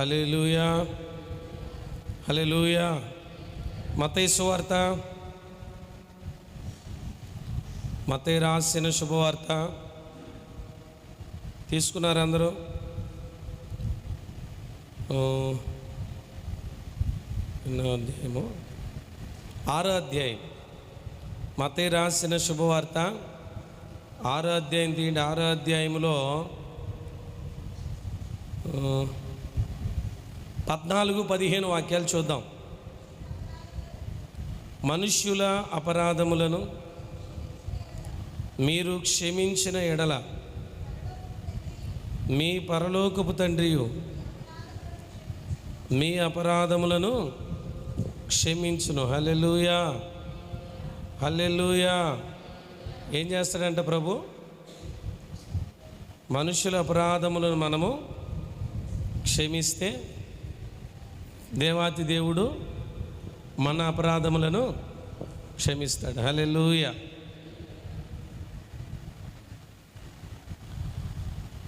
Hallelujah hallelujah మతేసు వార్త. మతే రాసిన శుభవార్త. తీసుకున్నారు అందరూ. ఎన్నో అధ్యాయము? ఆరో అధ్యాయం. మతే రాసిన శుభవార్త. ఆరో అధ్యాయం తీయండి. ఆరో అధ్యాయంలో పద్నాలుగు పదిహేను వాక్యాలు చూద్దాం. మనుష్యుల అపరాధములను మీరు క్షమించిన ఎడల మీ పరలోకపు తండ్రియు మీ అపరాధములను క్షమించును. హల్లెలూయా! హల్లెలూయా! ఏం చేస్తాడంట ప్రభు? మనుషుల అపరాధములను మనము క్షమిస్తే దేవాతి దేవుడు మన అపరాధములను క్షమిస్తాడు. హలెలూయ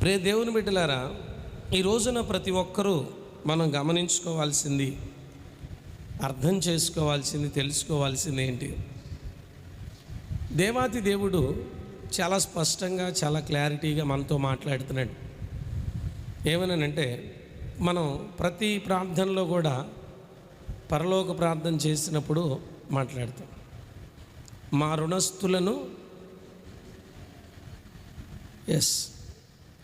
ప్రే దేవుని బిడ్డలారా ఈ రోజున ప్రతి ఒక్కరూ మనం గమనించుకోవాల్సింది అర్థం చేసుకోవాల్సింది తెలుసుకోవాల్సింది ఏంటి? దేవాతి దేవుడు చాలా స్పష్టంగా చాలా క్లారిటీగా మనతో మాట్లాడుతున్నాడు. ఏమనంటే మనం ప్రతి ప్రార్థనలో కూడా పరలోక ప్రార్థన చేసినప్పుడు మాట్లాడతాం. మా రుణస్థులను ఎస్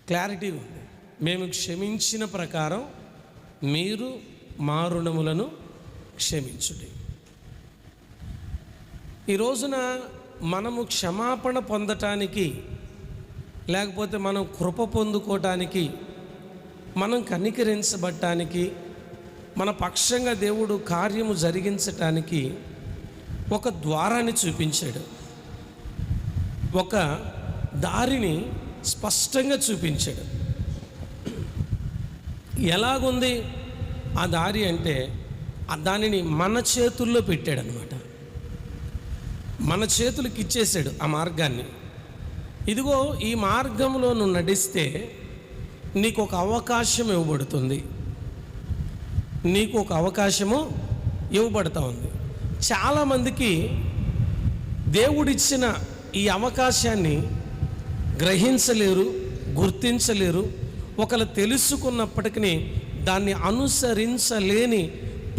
క్లారిటీ ఉంది. మేము క్షమించిన ప్రకారం మీరు మా రుణములను క్షమించుడి. ఈ రోజున మనము క్షమాపణ పొందటానికి లేకపోతే మనం కృప పొందుకోవటానికి మనం కనికరించబట్టానికి మన పక్షంగా దేవుడు కార్యము జరిగించటానికి ఒక ద్వారాన్ని చూపించాడు. ఒక దారిని స్పష్టంగా చూపించాడు. ఎలాగుంది ఆ దారి అంటే దానిని మన చేతుల్లో పెట్టాడు అనమాట మన చేతులకు ఇచ్చేసాడు ఆ మార్గాన్ని. ఇదిగో ఈ మార్గంలో నువ్వు నడిస్తే నీకు ఒక అవకాశం ఇవ్వబడుతుంది. నీకు ఒక అవకాశము ఇవ్వబడతా ఉంది. చాలామందికి దేవుడిచ్చిన ఈ అవకాశాన్ని గ్రహించలేరు గుర్తించలేరు. ఒకరు తెలుసుకున్నప్పటికీ దాన్ని అనుసరించలేని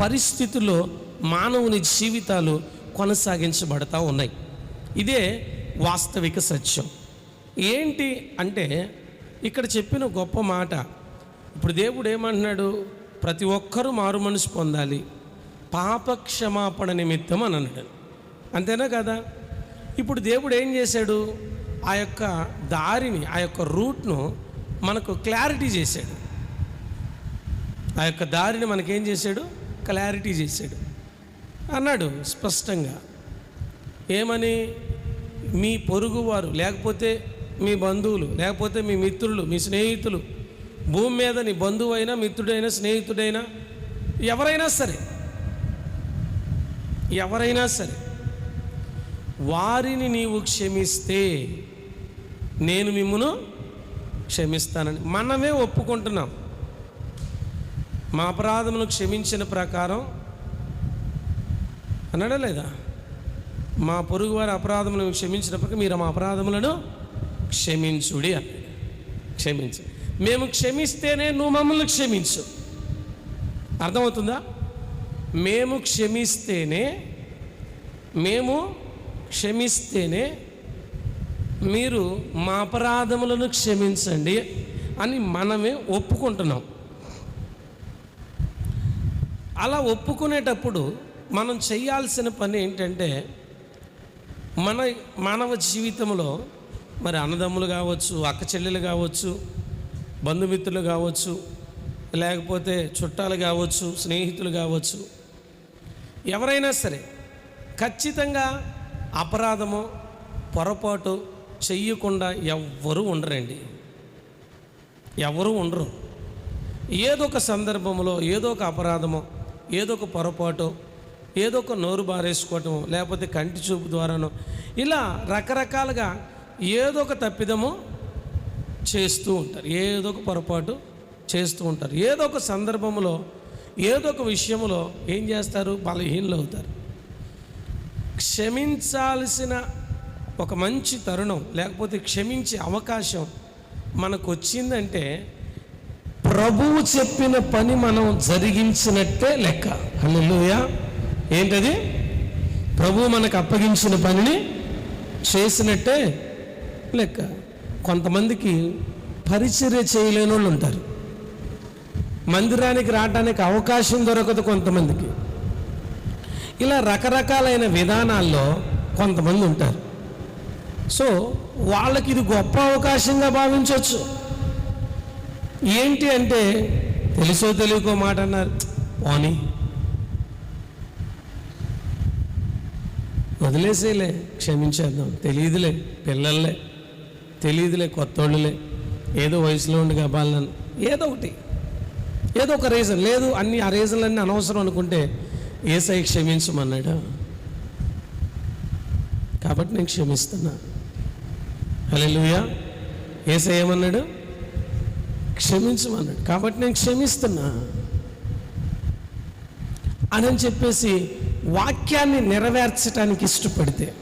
పరిస్థితుల్లో మానవుని జీవితాలు కొనసాగించబడతా ఉన్నాయి. ఇదే వాస్తవిక సత్యం. ఏంటి అంటే ఇక్కడ చెప్పిన గొప్ప మాట. ఇప్పుడు దేవుడు ఏమంటున్నాడు? ప్రతి ఒక్కరూ మారు మనసు పొందాలి. పాప క్షమాపణ నిమిత్తం అని అన్నాడు. అంతేనా కదా? ఇప్పుడు దేవుడు ఏం చేశాడు? ఆ యొక్క దారిని ఆ యొక్క రూట్ను మనకు క్లారిటీ చేశాడు. ఆ యొక్క దారిని మనకేం చేశాడు? క్లారిటీ చేశాడు. అన్నాడు స్పష్టంగా. ఏమని? మీ పొరుగువారు లేకపోతే మీ బంధువులు లేకపోతే మీ మిత్రులు మీ స్నేహితులు భూమి మీద నీ బంధువు అయినా మిత్రుడైనా స్నేహితుడైనా ఎవరైనా సరే ఎవరైనా సరే వారిని నీవు క్షమిస్తే నేను మిమ్మను క్షమిస్తానని మనమే ఒప్పుకుంటున్నాం. మా అపరాధమును క్షమించిన ప్రకారం అన్నాడా లేదా? మా పొరుగు వారి అపరాధములను క్షమించినప్పటికీ మీరు మా అపరాధములను క్షమించుడి అన్నాడు. క్షమించు. మేము క్షమిస్తేనే నువ్వు మమ్మల్ని క్షమించు. అర్థమవుతుందా? మేము క్షమిస్తేనే మేము క్షమిస్తేనే మీరు మా అపరాధములను క్షమించండి అని మనమే ఒప్పుకుంటున్నాం. అలా ఒప్పుకునేటప్పుడు మనం చేయాల్సిన పని ఏంటంటే మన మానవ జీవితంలో మరి అన్నదమ్ములు కావచ్చు అక్క చెల్లెలు కావచ్చు బంధుమిత్రులు కావచ్చు లేకపోతే చుట్టాలు కావచ్చు స్నేహితులు కావచ్చు ఎవరైనా సరే ఖచ్చితంగా అపరాధము పొరపాటు చెయ్యకుండా ఎవ్వరూ ఉండరండి. ఎవరూ ఉండరు. ఏదో ఒక సందర్భంలో ఏదో ఒక అపరాధమో ఏదో ఒక పొరపాటు ఏదో ఒక నోరు బారేసుకోవటం లేకపోతే కంటి చూపు ద్వారానో ఇలా రకరకాలుగా ఏదో ఒక తప్పిదము చేస్తూ ఉంటారు. ఏదో ఒక పొరపాటు చేస్తూ ఉంటారు. ఏదో ఒక సందర్భంలో ఏదో ఒక విషయంలో ఏం చేస్తారు? బలహీనలు అవుతారు. క్షమించాల్సిన ఒక మంచి తరుణం లేకపోతే క్షమించే అవకాశం మనకు వచ్చిందంటే ప్రభువు చెప్పిన పని మనం జరిగించినట్టే లెక్క. హల్లెలూయా. ఏంటది? ప్రభువు మనకు అప్పగించిన పనిని చేసినట్టే లెక్క కొంతమందికి పరిచర్య చేయలేని వాళ్ళు ఉంటారు. మందిరానికి రావడానికి అవకాశం దొరకదు కొంతమందికి. ఇలా రకరకాలైన విధానాల్లో కొంతమంది ఉంటారు. సో వాళ్ళకి ఇది గొప్ప అవకాశంగా భావించవచ్చు. ఏంటి అంటే తెలుసో తెలియకో మాట అన్నారు. పోనీ. వదిలేసేలే క్షమించేద్దాం. తెలియదులే పిల్లల్లే తెలియదులే కొత్తోళ్ళులే. ఏదో వయసులో ఉండి గబాలను ఏదో ఒకటి. ఏదో ఒక రీజన్ లేదు అన్ని ఆ రీజన్లన్నీ అనవసరం అనుకుంటే ఏసై క్షమించమన్నాడు? కాబట్టి నేను క్షమిస్తున్నా. హల్లెలూయా. ఏసై ఏమన్నాడు? క్షమించమన్నాడు. కాబట్టి నేను క్షమిస్తున్నా. అని చెప్పేసి వాక్యాన్ని నెరవేర్చడానికి ఇష్టపడితే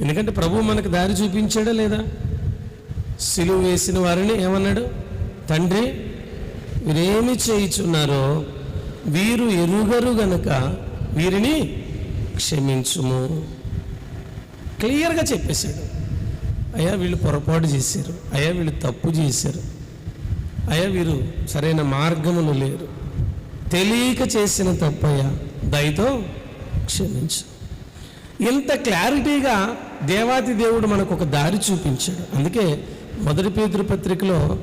ఎందుకంటే ప్రభు మనకు దారి చూపించాడా లేదా? సిలువ వేసిన వారిని ఏమన్నాడు? తండ్రి వీరేమి చేయుచున్నారో వీరు ఎరుగరు గనుక వీరిని క్షమించుము. క్లియర్గా చెప్పేశాడు. అయ్యా వీళ్ళు పొరపాటు చేశారు. అయ్యా వీళ్ళు తప్పు చేశారు. అయ్యా వీరు సరైన మార్గములు లేరు. తెలియక చేసిన తప్పయ్యా. దయతో క్షమించు. ఇంత క్లారిటీగా దేవాతి దేవుడు మనకు ఒక దారి చూపించాడు. అందుకే మొదటి పేదరు పత్రికలో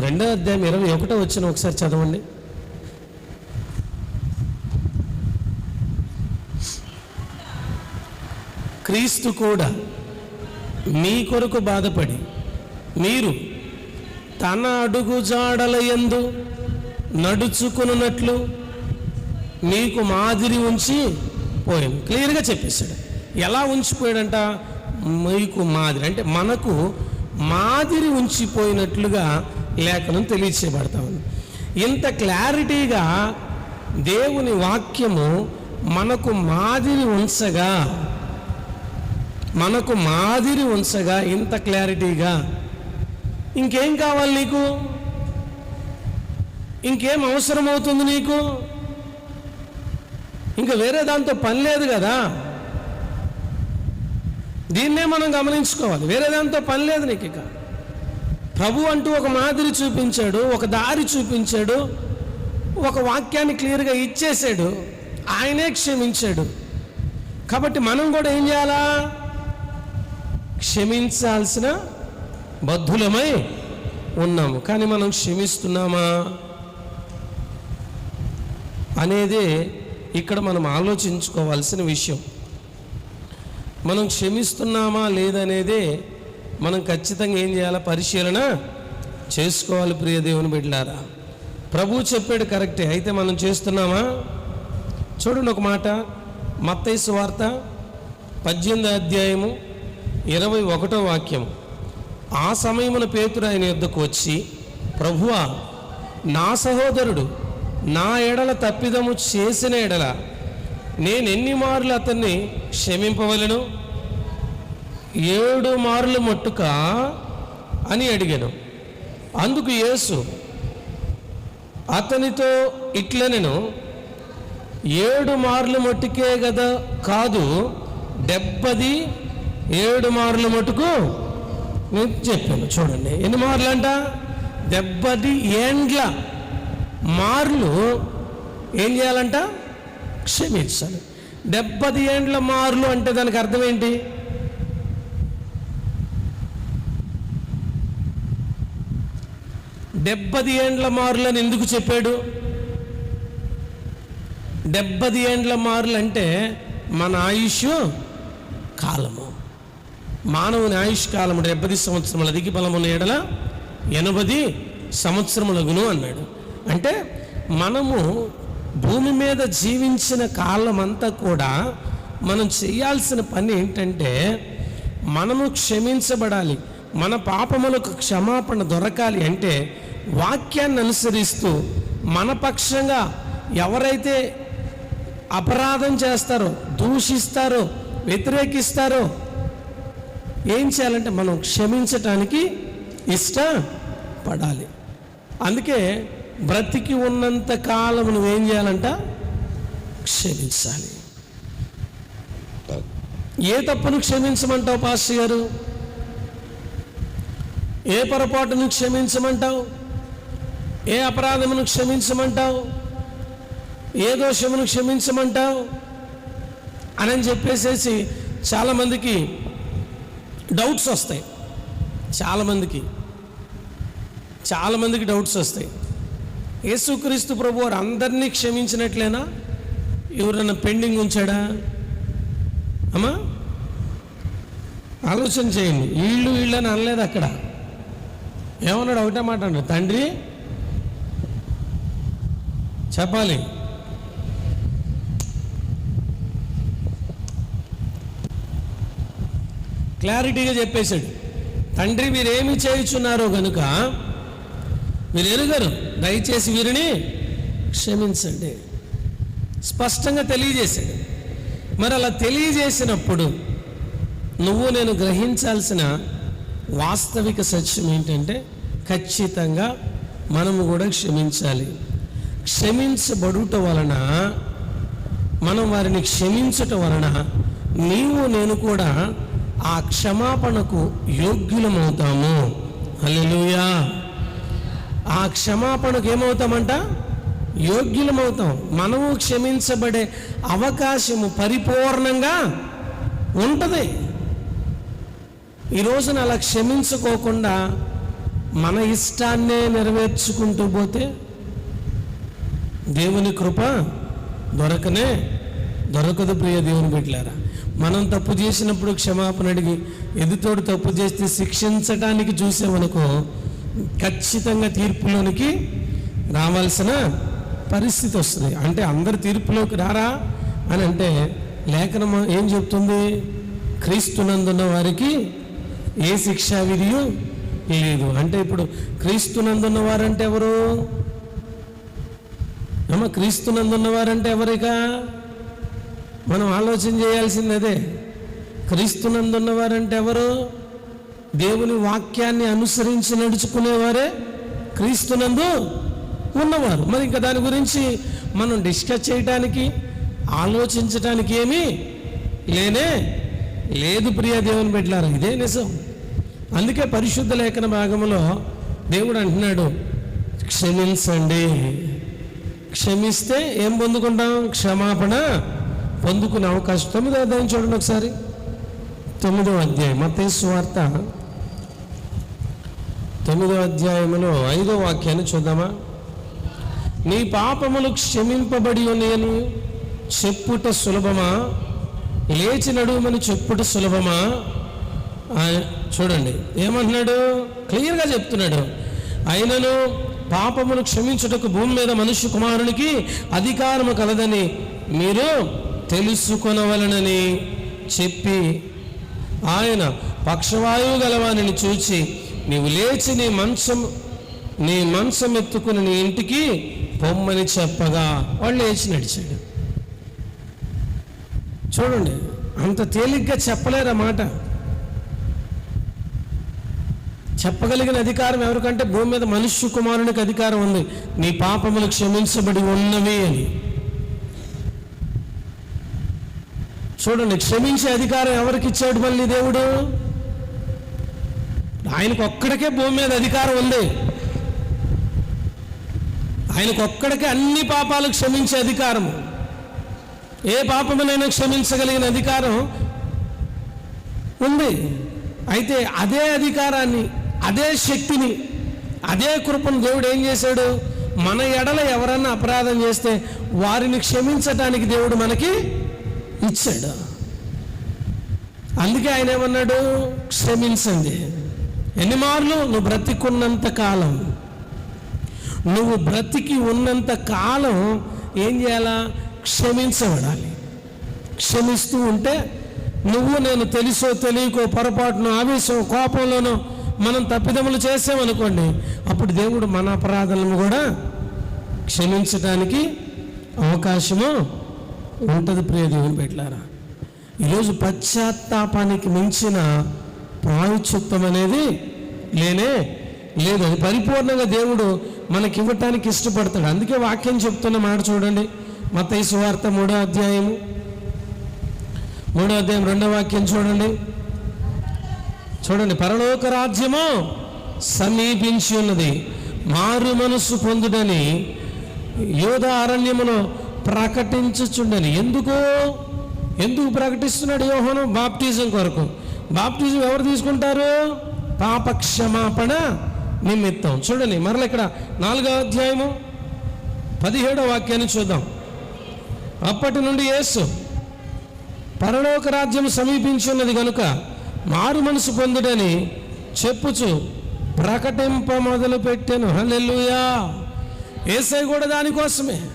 రెండో అధ్యాయం ఇరవై ఒకటో వచ్చిన ఒకసారి చదవండి. క్రీస్తు కూడా మీ కొరకు బాధపడి మీరు తన అడుగు జాడల ఎందు నడుచుకున్నట్లు మీకు మాదిరి ఉంచి పోయాను క్లియర్గా చెప్పేశాడు. ఎలా ఉంచిపోయాడంట? మీకు మాదిరి. అంటే మనకు మాదిరి ఉంచిపోయినట్లుగా లేఖనం తెలియచేయబడతా ఉంది. ఇంత క్లారిటీగా దేవుని వాక్యము మనకు మాదిరి ఉంచగా మనకు మాదిరి ఉంచగా ఇంత క్లారిటీగా? ఇంకేం కావాలి నీకు? ఇంకేం అవసరం అవుతుంది నీకు? ఇంకా వేరే దాంతో పని లేదు కదా? దీన్నే మనం గమనించుకోవాలి. వేరే దాంతో పని లేదు నీకు ఇక. ప్రభు అంటూ ఒక మాదిరి చూపించాడు ఒక దారి చూపించాడు ఒక వాక్యాన్ని క్లియర్గా ఇచ్చేసాడు. ఆయనే క్షమించాడు. కాబట్టి మనం కూడా ఏం చేయాలా? క్షమించాల్సిన బద్ధులమై ఉన్నాము. కానీ మనం క్షమిస్తున్నామా? అనేది ఇక్కడ మనం ఆలోచించుకోవాల్సిన విషయం. మనం క్షమిస్తున్నామా లేదనేదే మనం ఖచ్చితంగా ఏం చేయాలా? పరిశీలన చేసుకోవాలి ప్రియ దేవుని బిడ్డలారా. ప్రభు చెప్పాడు కరెక్టే. అయితే మనం చేస్తున్నామా? చూడండి ఒక మాట. మత్తైసు వార్త పద్దెనిమిది అధ్యాయము ఇరవై ఒకటో వాక్యం ఆ సమయమున పేతురు ఆయన యుద్ధకు వచ్చి ప్రభువా నా సహోదరుడు నా ఎడల తప్పిదము చేసిన ఎడల నేను ఎన్ని మార్లు అతన్ని క్షమింపవలను? ఏడు మార్లు మట్టుక అని అడిగాను. అందుకు యేసు అతనితో ఇట్లనెను ఏడు మార్లు మట్టుకే కదా కాదు డెబ్బది ఏడు మార్లు మటుకు నేను చెప్పాను. చూడండి ఎన్ని మార్లు అంట డెబ్బది ఏండ్ల మార్లు ఏం చేయాలంట? క్షమించాలి. డెబ్బది ఏండ్ల మార్లు అంటే దానికి అర్థం ఏంటి? డెబ్బది ఏండ్ల మారులని అని ఎందుకు చెప్పాడు? డెబ్బది ఏండ్ల మారులు అంటే మన ఆయుష్ కాలము. మానవుని ఆయుష్ కాలము డెబ్బది సంవత్సరముల దిగి బలమున్న ఏడల ఎనభది సంవత్సరములగును అన్నాడు. అంటే మనము భూమి మీద జీవించిన కాలం అంతా కూడా మనం చేయాల్సిన పని ఏంటంటే మనము క్షమించబడాలి. మన పాపములకు క్షమాపణ దొరకాలి అంటే వాక్యాన్ని అనుసరిస్తూ మన పక్షంగా ఎవరైతే అపరాధం చేస్తారో దూషిస్తారో వ్యతిరేకిస్తారో ఏం చేయాలంటే మనం క్షమించటానికి ఇష్టపడాలి. అందుకే బ్రతికి ఉన్నంత కాలం నువ్వేం చేయాలంట? క్షమించాలి. ఏ తప్పును క్షమించమంటావు పాస్టర్ గారు? ఏ పొరపాటును క్షమించమంటావు? ఏ అపరాధమును క్షమించమంటావు? ఏ దోషమును క్షమించమంటావు? అని చెప్పేసేసి చాలామందికి డౌట్స్ వస్తాయి. చాలామందికి. చాలామందికి డౌట్స్ వస్తాయి. యేసుక్రీస్తు ప్రభు వారు అందరినీ క్షమించినట్లేనా? ఎవరైనా పెండింగ్ ఉంచాడా? అమ్మా? ఆలోచన చేయండి. వీళ్ళు వీళ్ళని అనలేదు అక్కడ. ఏమన్నాడు? ఒకటే మాట అన్నాడు. తండ్రి చెప్పాలి. క్లారిటీగా చెప్పేశాడు. తండ్రి మీరేమి చేయుచున్నారో కనుక మీరు ఎరుగరు. దయచేసి వీరిని క్షమించండి. స్పష్టంగా తెలియజేశాడు. మరి అలా తెలియజేసినప్పుడు నువ్వు నేను గ్రహించాల్సిన వాస్తవిక సత్యం ఏంటంటే ఖచ్చితంగా మనము కూడా క్షమించాలి. క్షమించబడుట వలన మనం వారిని క్షమించటం వలన నీవు నేను కూడా ఆ క్షమాపణకు యోగ్యులమవుతాము. అల్లెలుయా ఆ క్షమాపణకు ఏమవుతామంట? యోగ్యులమవుతాం. మనము క్షమించబడే అవకాశము పరిపూర్ణంగా ఉంటుంది. ఈ రోజున అలా క్షమించుకోకుండా మన ఇష్టాన్నే నెరవేర్చుకుంటూ పోతే దేవుని కృప దొరకనే దొరకదు ప్రియ దేవుని బిడ్డలారా. మనం తప్పు చేసినప్పుడు క్షమాపణ అడిగి ఎదుటోడు తప్పు చేస్తే శిక్షించడానికి చూసామనుకో ఖచ్చితంగా తీర్పులోనికి రావాల్సిన పరిస్థితి వస్తుంది. అంటే అందరు తీర్పులోకి రారా అని అంటే లేఖనం ఏం చెప్తుంది? క్రీస్తునందున్న వారికి ఏ శిక్షా విధియు లేదు. అంటే ఇప్పుడు క్రీస్తునందున్న వారంటే ఎవరు? అమ్మ క్రీస్తునందున్న ఉన్నవారంటే ఎవరికా? మనం ఆలోచన చేయాల్సింది అదే క్రీస్తునందున్న ఉన్నవారంటే ఎవరు? దేవుని వాక్యాన్ని అనుసరించి నడుచుకునేవారే క్రీస్తునందు ఉన్నవారు. మరి ఇంకా దాని గురించి మనం డిస్కస్ చేయడానికి ఆలోచించడానికి ఏమీ లేనే లేదు ప్రియ దేవుని పెట్టారు ఇదే నిజం. అందుకే పరిశుద్ధ లేఖన భాగంలో దేవుడు అంటున్నాడు క్షమించండి. క్షమిస్తే ఏం పొందుకుంటాం? క్షమాపణ పొందుకునే అవకాశం. తొమ్మిదో అధ్యాయం చూడండి ఒకసారి. తొమ్మిదో అధ్యాయం. మతేసు వార్త తొమ్మిదో అధ్యాయములో ఐదో వాక్యాన్ని చూద్దామా? నీ పాపములు క్షమింపబడి నేను చెప్పుట సులభమా? లేచి నడుమని చెప్పుట సులభమా? చూడండి. ఏమంటున్నాడు? క్లియర్గా చెప్తున్నాడు. అయినను పాపమును క్షమించుటకు భూమి మీద మనుష్య కుమారునికి అధికారము కలదని మీరు తెలుసుకొనవలనని చెప్పి ఆయన పక్షవాయువు గలవానిని చూచి నీవు లేచి నీ మంచం నీ మంచం ఎత్తుకుని నీ ఇంటికి పొమ్మని చెప్పగా. వాళ్ళు లేచి నడిచాడు. చూడండి అంత తేలిగ్గా చెప్పలేరు మాట చెప్పగలిగిన అధికారం ఎవరికంటే? భూమి మీద మనుష్య కుమారునికి అధికారం ఉంది. నీ పాపములు క్షమించబడి ఉన్నవి అని. చూడండి క్షమించే అధికారం ఎవరికి ఇచ్చాడు మళ్ళీ దేవుడు? ఆయనకు ఒక్కడికే భూమి మీద అధికారం ఉంది. ఆయనకు ఒక్కడికే అన్ని పాపాలు క్షమించే అధికారము ఏ పాపమునైనా క్షమించగలిగిన అధికారం ఉంది. అయితే అదే అధికారాన్ని అదే శక్తిని అదే కృపను దేవుడు ఏం చేశాడు? మన ఎడల ఎవరన్నా అపరాధం చేస్తే వారిని క్షమించటానికి దేవుడు మనకి ఇచ్చాడు. అందుకే ఆయన ఏమన్నాడు? క్షమించండి. ఎన్ని మార్లు నువ్వు బ్రతికున్నంత కాలం. నువ్వు బ్రతికి ఉన్నంత కాలం ఏం చేయాలా? క్షమించబడాలి. క్షమిస్తూ ఉంటే నువ్వు నేను తెలుసో తెలియకో పొరపాటును ఆవేశం కోపంలోనో మనం తప్పిదములు చేసామనుకోండి అప్పుడు దేవుడు మన అపరాధాలను కూడా క్షమించడానికి అవకాశము ఉంటుంది ప్రియ దేవుని పెట్టారా ఈరోజు పశ్చాత్తాపానికి మించిన ప్రాయశ్చిత్తం అనేది లేనే లేదు. అది పరిపూర్ణంగా దేవుడు మనకి ఇవ్వటానికి ఇష్టపడతాడు. అందుకే వాక్యం చెప్తున్న మాట చూడండి. మత సువార్త మూడో అధ్యాయము. మూడో అధ్యాయం రెండో వాక్యం చూడండి. చూడండి పరలోక రాజ్యము సమీపించి ఉన్నది. మారు మనస్సు పొందుడని యోధ అరణ్యములో ప్రకటించుచుండని. ఎందుకు? ఎందుకు ప్రకటిస్తున్నాడు యోహనం బాప్టిజం కొరకు? బాప్టిజం ఎవరు తీసుకుంటారు? పాప క్షమాపణ నిమిత్తం. చూడండి మరలా ఇక్కడ నాలుగో అధ్యాయము పదిహేడో వాక్యాన్ని చూద్దాం. అప్పటి నుండి యేసు పరలోక రాజ్యం సమీపించున్నది కనుక మారు మనసు పొందుడని చెప్పుచు ప్రకటింప మొదలు పెట్టాను హల్లెలూయా. ఏసై కూడా దానికోసమే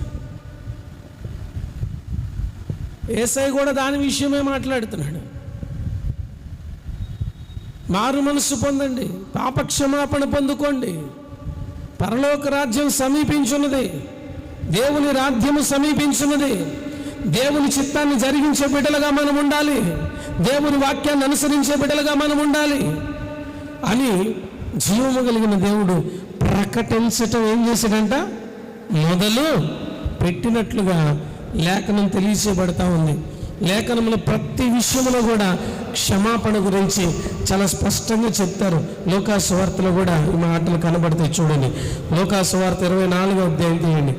ఏసై కూడా దాని విషయమే మాట్లాడుతున్నాడు. మారు మనసు పొందండి. పాపక్షమాపణ పొందుకోండి. పరలోక రాజ్యం సమీపించున్నది. దేవుని రాజ్యము సమీపించున్నది. దేవుని చిత్తాన్ని జరిగించే బిడ్డలుగా మనం ఉండాలి. దేవుని వాక్యాన్ని అనుసరించే బిడ్డలుగా మనం ఉండాలి. అని జీవము కలిగిన దేవుడు ప్రకటించటం ఏం చేశాడంట? మొదలు పెట్టినట్లుగా లేఖనం తెలియచేయబడతా ఉంది. లేఖనంలో ప్రతి విషయంలో కూడా క్షమాపణ గురించి చాలా స్పష్టంగా చెప్తారు. లోకాసువార్తలో కూడా ఈ మాటలు కనబడతాయి చూడండి. లోకాసువార్త ఇరవై నాలుగో అధ్యాయం తీయండి.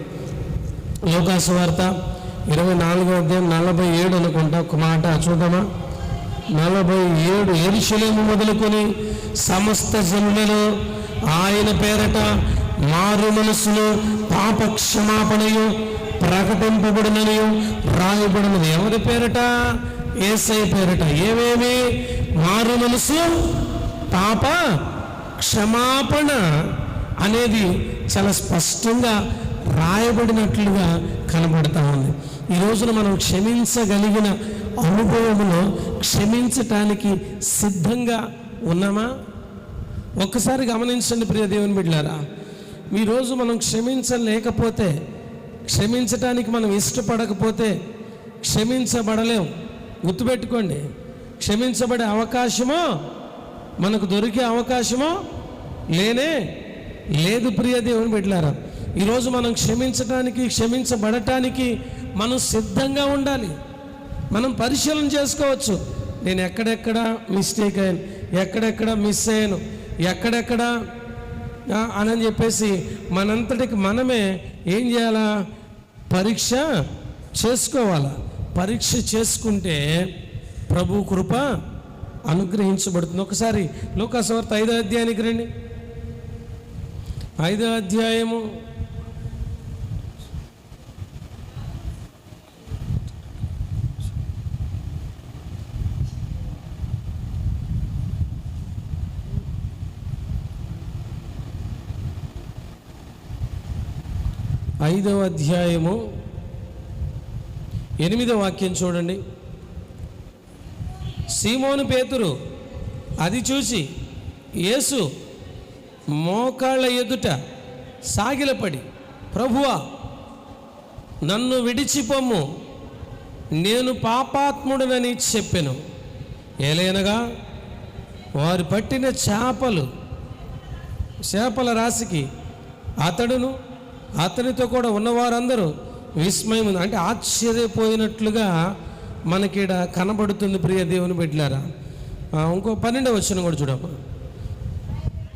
లోకాసువార్త ఇరవై నాలుగో అధ్యాయం నలభై ఏడు అనుకుంటా ఒక మాట చూద్దామా? నలభై ఏడు ఎరుషలేము మొదలుకొని సమస్త జనులలో ఆయన పేరట మారు మనసును పాప క్షమాపణయు ప్రకటింపబడిననియు రాయబడినది. ఎవరి పేరట? ఏసై పేరట. ఏమేమి? మారు మనసు పాప క్షమాపణ అనేది చాలా స్పష్టంగా రాయబడినట్లుగా కనబడతా ఉంది. ఈ రోజున మనం క్షమించగలిగిన అనుభవంలో క్షమించటానికి సిద్ధంగా ఉన్నామా? ఒక్కసారి గమనించండి ప్రియ దేవుని బిడ్డారా ఈరోజు మనం క్షమించలేకపోతే క్షమించటానికి మనం ఇష్టపడకపోతే క్షమించబడలేం. గుర్తుపెట్టుకోండి క్షమించబడే అవకాశమో మనకు దొరికే అవకాశమో లేనే లేదు ప్రియ దేవుని బిడ్డారా ఈరోజు మనం క్షమించటానికి క్షమించబడటానికి మనం సిద్ధంగా ఉండాలి. మనం పరిశీలన చేసుకోవచ్చు. నేను ఎక్కడెక్కడ మిస్టేక్ అయ్యాను ఎక్కడెక్కడ మిస్ అయ్యాను ఎక్కడెక్కడ అని చెప్పేసి మనంతటికి మనమే ఏం చేయాలా? పరీక్ష చేసుకోవాలా? పరీక్ష చేసుకుంటే ప్రభు కృప అనుగ్రహించబడుతుంది. ఒకసారి లోకాసవార్త ఐదో అధ్యాయానికి రండి. ఐదో అధ్యాయము ఐదవ అధ్యాయము ఎనిమిదవ వాక్యం చూడండి. సీమోను పేతురు అది చూసి యేసు మోకాళ్ళ ఎదుట సాగిలపడి ప్రభువా నన్ను విడిచిపోము నేను పాపాత్ముడనని చెప్పాను. ఏలైనగా వారు పట్టిన చేపలు చేపల రాశికి అతడును అతనితో కూడా ఉన్నవారందరూ విస్మయం ఉంది. అంటే ఆశ్చర్యపోయినట్లుగా మనకిడ కనబడుతుంది ప్రియ దేవుని బిడ్డలారా. ఇంకో పన్నెండవ వచ్చిన కూడా చూడమ్మా.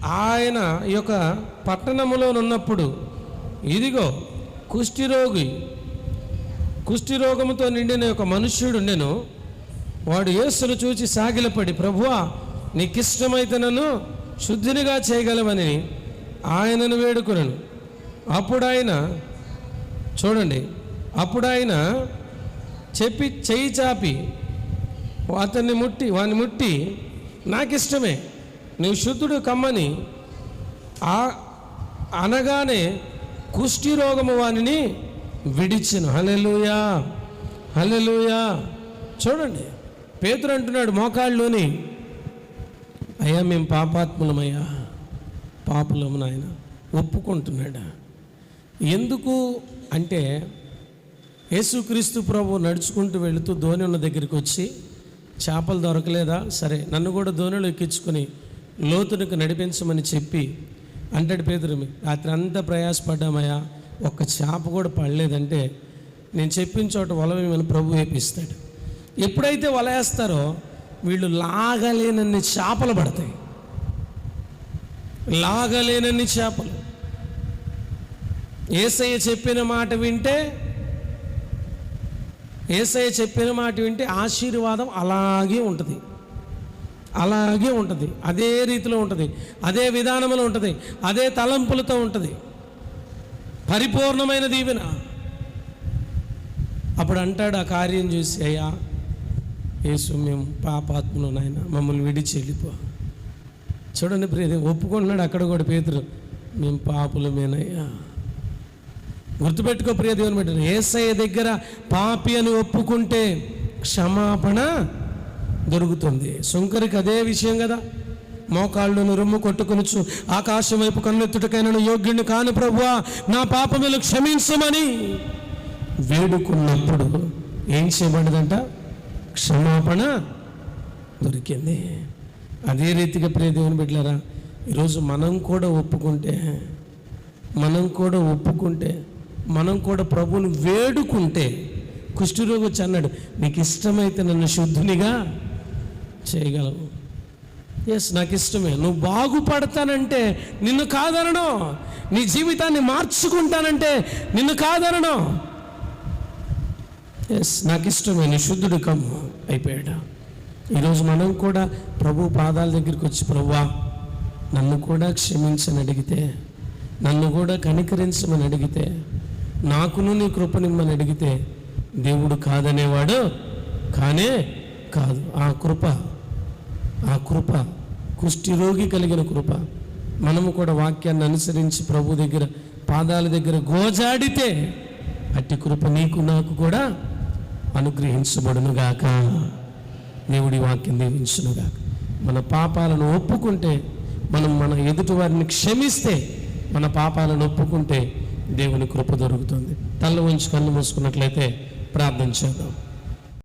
ఆయన ఈ యొక్క పట్టణములో ఉన్నప్పుడు ఇదిగో కుష్టిరోగి కుష్ఠిరోగముతో నిండిన ఒక మనుష్యుడు నేను వాడు యేసును చూచి సాగిలపడి ప్రభువా నీకిష్టమైతే నన్ను శుద్ధినిగా చేయగలవని ఆయనను వేడుకున్నాను అప్పుడు ఆయన చూడండి అప్పుడు ఆయన చెప్పి చేయి చాపి అతన్ని ముట్టి వాని ముట్టి నాకిష్టమే నువ్వు శుద్ధుడు కమ్మని ఆ అనగానే కుష్టి రోగము వానిని విడిచిను. హలెలుయా హలెలుయా చూడండి పేతురు అంటున్నాడు మోకాళ్ళలోని అయ్యా మేము పాపాత్ములమయ్యా పాపులము నాయన ఒప్పుకుంటున్నాడా? ఎందుకు అంటే యేసుక్రీస్తు ప్రభు నడుచుకుంటూ వెళుతూ ధోని ఉన్న దగ్గరికి వచ్చి చేపలు దొరకలేదా? సరే నన్ను కూడా ధోనిలో ఎక్కించుకొని లోతునికి నడిపించమని చెప్పి అంటాడు పేదరు రాత్రి అంతా ప్రయాసపడ్డామయ్యా ఒక్క చేప కూడా పడలేదంటే నేను చెప్పిన చోట వలవేమని ప్రభు వేపిస్తాడు ఎప్పుడైతే వల వేస్తారో వీళ్ళు లాగలేనన్ని చేపలు పడతాయి. లాగలేనన్ని చేపలు. ఏసయ్య చెప్పిన మాట వింటే ఏసయ్య చెప్పిన మాట వింటే ఆశీర్వాదం అలాగే ఉంటుంది. అలాగే ఉంటుంది. అదే రీతిలో ఉంటుంది. అదే విధానంలో ఉంటుంది. అదే తలంపులతో ఉంటుంది. పరిపూర్ణమైన దీవెన. అప్పుడు అంటాడు ఆ కార్యం చూసి అయ్యా యేసు మేము పాపాత్మను నాయన మమ్మల్ని విడిచి వెళ్ళిపో. చూడండి ప్రేదే ఒప్పుకుంటున్నాడు అక్కడ కూడా పేతురు. మేము పాపులమేనయ్యా. గుర్తుపెట్టుకో ప్రియ దేవుని బిడ్డ ఏసయ్య దగ్గర పాపి అని ఒప్పుకుంటే క్షమాపణ దొరుకుతుంది. శంకరికి అదే విషయం కదా. మోకాళ్ళను రొమ్ము కొట్టుకొనుచు ఆకాశం వైపు కన్నెత్తుటకైనను యోగ్యుని కాను ప్రభువా నా పాపములు క్షమించమని వేడుకున్నప్పుడు ఏం చేయబడదంట క్షమాపణ దొరికింది. అదే రీతిగా ప్రియ దేవుని బిడ్డలారా ఈరోజు మనం కూడా ఒప్పుకుంటే మనం కూడా ఒప్పుకుంటే మనం కూడా ప్రభువుని వేడుకుంటే కుష్ఠరోగి వచ్చి అన్నాడు నీకు ఇష్టమైతే నన్ను శుద్ధునిగా చేయగలవు. ఎస్ నాకు ఇష్టమే. నువ్వు బాగుపడతానంటే నిన్ను కాదనడం నీ జీవితాన్ని మార్చుకుంటానంటే నిన్ను కాదనడం ఎస్ నాకు ఇష్టమే. నీ శుద్ధుడు కమ్ము అయిపోయాడు. ఈరోజు మనం కూడా ప్రభు పాదాల దగ్గరికి వచ్చి ప్రభువా నన్ను కూడా క్షమించని అడిగితే నన్ను కూడా కనికరించమని అడిగితే నాకును నీ కృపనిమ్మని అడిగితే దేవుడు కాదనేవాడు కానే కాదు. ఆ కృప ఆ కృప కుష్టి రోగి కలిగిన కృప. మనము కూడా వాక్యాన్ని అనుసరించి ప్రభు దగ్గర పాదాల దగ్గర గోజాడితే అట్టి కృప నీకు నాకు కూడా అనుగ్రహించబడునుగాక. దేవుడి వాక్యం దీవించునుగాక. మన పాపాలను ఒప్పుకుంటే మనం మన ఎదుటి వారిని క్షమిస్తే మన పాపాలను ఒప్పుకుంటే దేవుని కృప దొరుకుతుంది. తల్ల ఉంచి కళ్ళు మూసుకున్నట్లయితే ప్రార్థన చేద్దాం.